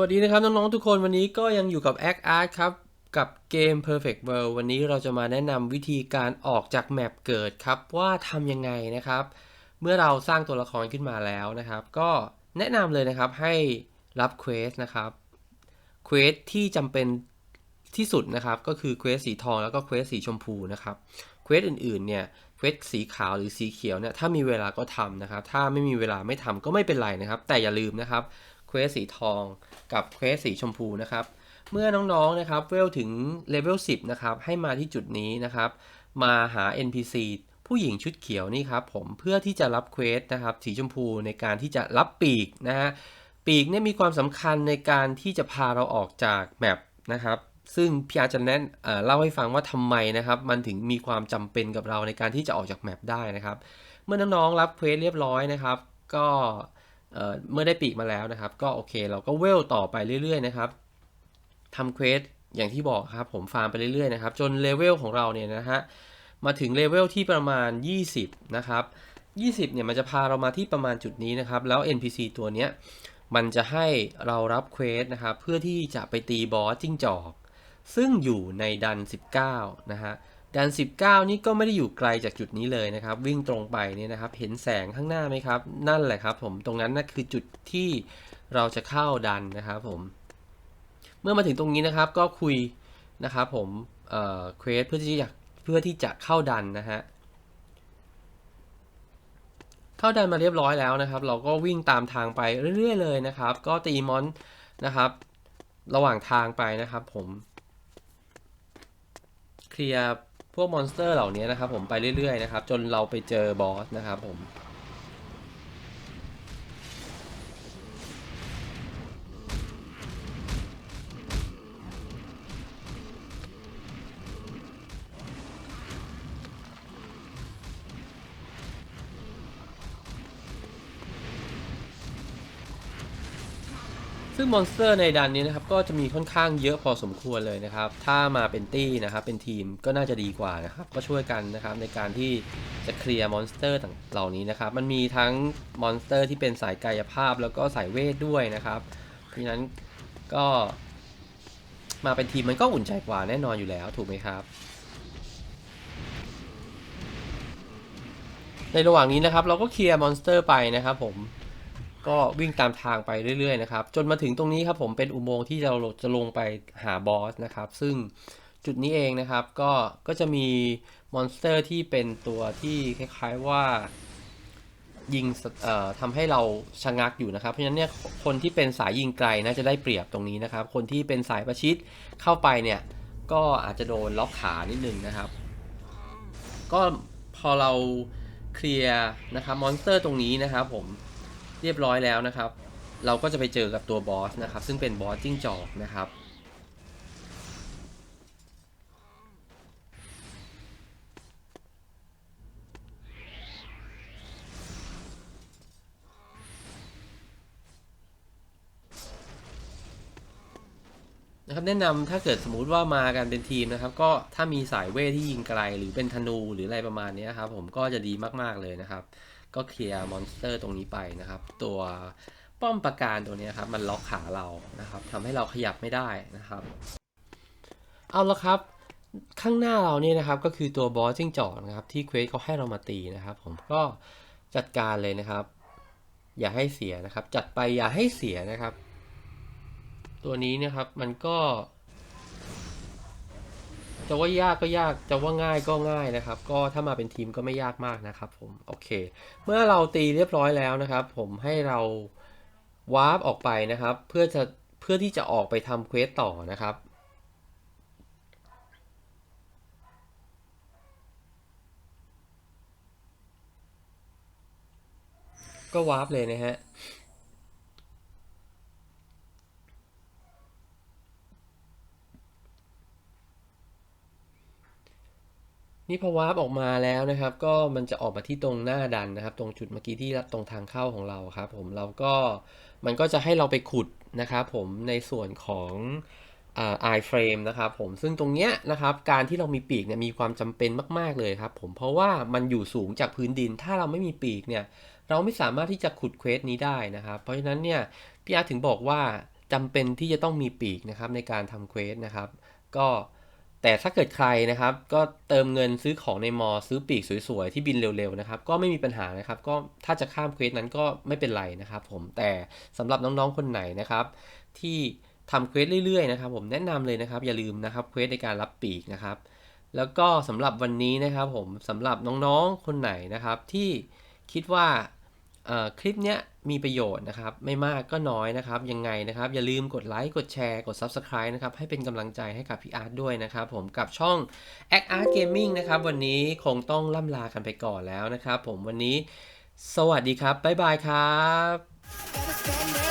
วัสดีนะครับ น้อง ๆ ทุกคนวันนี้ก็ยังอยู่กับ Act Art ครับ กับเกม Perfect World วันนี้เราจะมาแนะนำวิธีการออกจากแมปเกิดครับ ว่าทำยังไงนะครับ เมื่อเราสร้างตัวละครขึ้นมาแล้วนะครับ ก็แนะนำเลยนะครับให้รับเควสนะครับเควสที่จำเป็นที่สุดนะครับ ก็คือเควสสีทองแล้วก็เควสสีชมพูนะครับเควสอื่นๆเนี่ยเควสสีขาวหรือสีเขียวเนี่ยถ้ามีเวลาก็ทำนะครับ ถ้าไม่มีเวลาไม่ทำก็ไม่เป็นไรนะครับ แต่อย่าลืมนะครับ เควสสีทองกับเควสสีชมพูนะครับ เมื่อน้องๆนะครับเวลถึงเลเวล10 นะครับ ให้มาที่จุดนี้นะครับ มาหา NPC ผู้หญิงชุดเขียวนี่ครับผมเพื่อที่จะรับเควสนะครับสีชมพูในการที่จะรับปีกนะฮะปีกเนี่ยมีความสำคัญในการที่จะพาเราออกจากแมปนะครับซึ่งพี่อาร์ตจะแนะเอ่อเล่าให้ฟังว่าทำไมนะครับมันถึงมีความจำเป็นกับเราในการที่จะออกจากแมปได้นะครับ เมื่อน้องๆรับเควสเรียบร้อยนะครับ ก็ เมื่อได้ปีกมาแล้วนะครับ ก็โอเค เราก็เวลต่อไปเรื่อยๆนะครับทำเควสอย่างที่บอกครับผมฟาร์มไปเรื่อยๆนะครับ จนเลเวลของเราเนี่ยนะฮะมาถึงเลเวลที่ประมาณ 20 นะครับ 20 เนี่ยมันจะพาเรามาที่ประมาณจุดนี้นะครับ แล้ว NPC ตัวเนี้ยมันจะให้เรารับเควสนะครับ เพื่อที่จะไปตีบอสจิ้งจอก ซึ่งอยู่ในดัน 19 นะฮะ ดัน19 นี่ก็ไม่ได้อยู่ไกลจากจุดนี้เลยนะครับ วิ่งตรงไปเนี่ยนะครับ เห็นแสงข้างหน้าไหมครับ นั่นแหละครับ ผมตรงนั้นนะคือจุดที่เราจะเข้าดันนะครับผม เมื่อมาถึงตรงนี้นะครับก็คุยนะครับผมเอ่อเควสเพื่อที่จะเพื่อที่จะเข้าดันนะฮะเข้าดันมาเรียบร้อยแล้วนะครับ เราก็วิ่งตามทางไปเรื่อย ๆ เลยนะครับ ก็ตีมอนนะครับ ระหว่างทางไปนะครับ ผมเคลียร์ พวกมอนสเตอร์เหล่านี้นะครับผมไปเรื่อยๆนะครับจนเราไปเจอบอสนะครับผม ซึ่งมอนสเตอร์ในดันนี้นะครับก็จะมีค่อนข้างเยอะพอสมควรเลยนะครับ ถ้ามาเป็นตี้นะครับเป็นทีมก็น่าจะดีกว่านะครับ ก็ช่วยกันนะครับในการที่จะเคลียร์มอนสเตอร์ต่างเหล่านี้นะครับ มันมีทั้งมอนสเตอร์ที่เป็นสายกายภาพแล้วก็สายเวทด้วยนะครับเพราะฉะนั้นก็มาเป็นทีมมันก็อุ่นใจกว่าแน่นอนอยู่แล้วถูกไหมครับ ในระหว่างนี้นะครับเราก็เคลียร์มอนสเตอร์ไปนะครับผม ก็วิ่งตามทางไปเรื่อยๆนะครับ จนมาถึงตรงนี้ครับผมเป็นอุโมงค์ที่เราจะลงไปหาบอสนะครับ ซึ่งจุดนี้เองนะครับ ก็ก็จะมีมอนสเตอร์ที่เป็นตัวที่คล้ายๆว่ายิงเอ่อทำให้เราชะงักอยู่นะครับ เพราะฉะนั้นเนี่ยคนที่เป็นสายยิงไกลน่าจะได้เปรียบตรงนี้นะครับ คนที่เป็นสายประชิดเข้าไปเนี่ยก็อาจจะโดนล็อกขานิดนึงนะครับ ก็พอเราเคลียร์นะครับมอนสเตอร์ตรงนี้นะครับผม เรียบร้อยแล้วนะครับ เราก็จะไปเจอกับตัวบอสนะครับ ซึ่งเป็นบอสจิ้งจอกนะครับนะครับแนะนำถ้าเกิดสมมุติว่ามากันเป็นทีมนะครับ ก็ถ้ามีสายเวทที่ยิงไกลหรือเป็นธนูหรืออะไรประมาณนี้ครับผมก็จะดีมากๆเลยนะครับ ก็เคลียร์มอนสเตอร์ตรงนี้ไปนะครับ ตัวป้อมปราการตัวนี้ครับมันล็อกขาเรานะครับทำให้เราขยับไม่ได้นะครับ เอาละครับข้างหน้าเราเนี่ยนะครับก็คือตัวบอสจิ้งจอกนะครับที่เควสเขาให้เรามาตีนะครับ ผมก็จัดการเลยนะครับ อย่าให้เสียนะครับ จัดไปอย่าให้เสียนะครับ ตัวนี้นะครับมันก็ จะว่ายากก็ยากจะว่าง่ายก็ง่ายนะครับ ก็ถ้ามาเป็นทีมก็ไม่ยากมากนะครับผมโอเค เมื่อเราตีเรียบร้อยแล้วนะครับ ผมให้เราวาร์ปออกไปนะครับ เพื่อจะเพื่อที่จะออกไปทำเควสต่อนะครับก็วาร์ปเลยนะฮะ นี่พอวาร์ปออกมาแล้วนะครับ ก็มันจะออกมาที่ตรงหน้าดันนะครับ ตรงจุดเมื่อกี้ที่ตรงทางเข้าของเราครับผมเราก็มันก็จะให้เราไปขุดนะครับผมในส่วนของอ่า i frame นะครับผมซึ่งตรงเนี้ยนะครับการที่เรามีปีกเนี่ยมีความจำเป็นมาก ๆ เลยครับผมเพราะว่ามันอยู่สูงจากพื้นดิน ถ้าเราไม่มีปีกเนี่ยเราไม่สามารถที่จะขุดเควสนี้ได้นะครับ เพราะฉะนั้นเนี่ยพี่อาร์ถึงบอกว่าจำเป็นที่จะต้องมีปีกนะครับในการทำเควสนะครับ ก็ แต่ถ้าเกิดใครนะครับ ก็เติมเงินซื้อของในมอซื้อปีกสวยๆ ที่บินเร็วๆนะครับ ก็ไม่มีปัญหานะครับ ก็ถ้าจะข้ามเควสนั้นก็ไม่เป็นไรนะครับ ผมแต่สำหรับน้องๆคนไหนนะครับ ที่ทำเควสเรื่อยๆนะครับ ผมแนะนำเลยนะครับ อย่าลืมนะครับเควสในการรับปีกนะครับ แล้วก็สำหรับวันนี้นะครับ ผมสำหรับน้องๆคนไหนนะครับ ที่คิดว่าคลิปเนี้ย มีประโยชน์นะครับ ไม่มากก็น้อยนะครับ ยังไงนะครับ อย่าลืมกดไลค์กดแชร์กด Subscribe นะครับ ให้เป็นกำลังใจให้กับพี่อาร์ตด้วยนะครับ ผมกับช่อง a c Art Gaming นะครับ วันนี้คงต้องล่ำลากันไปก่อนแล้วนะครับ ผมวันนี้ สวัสดีครับบ๊ายบายครับ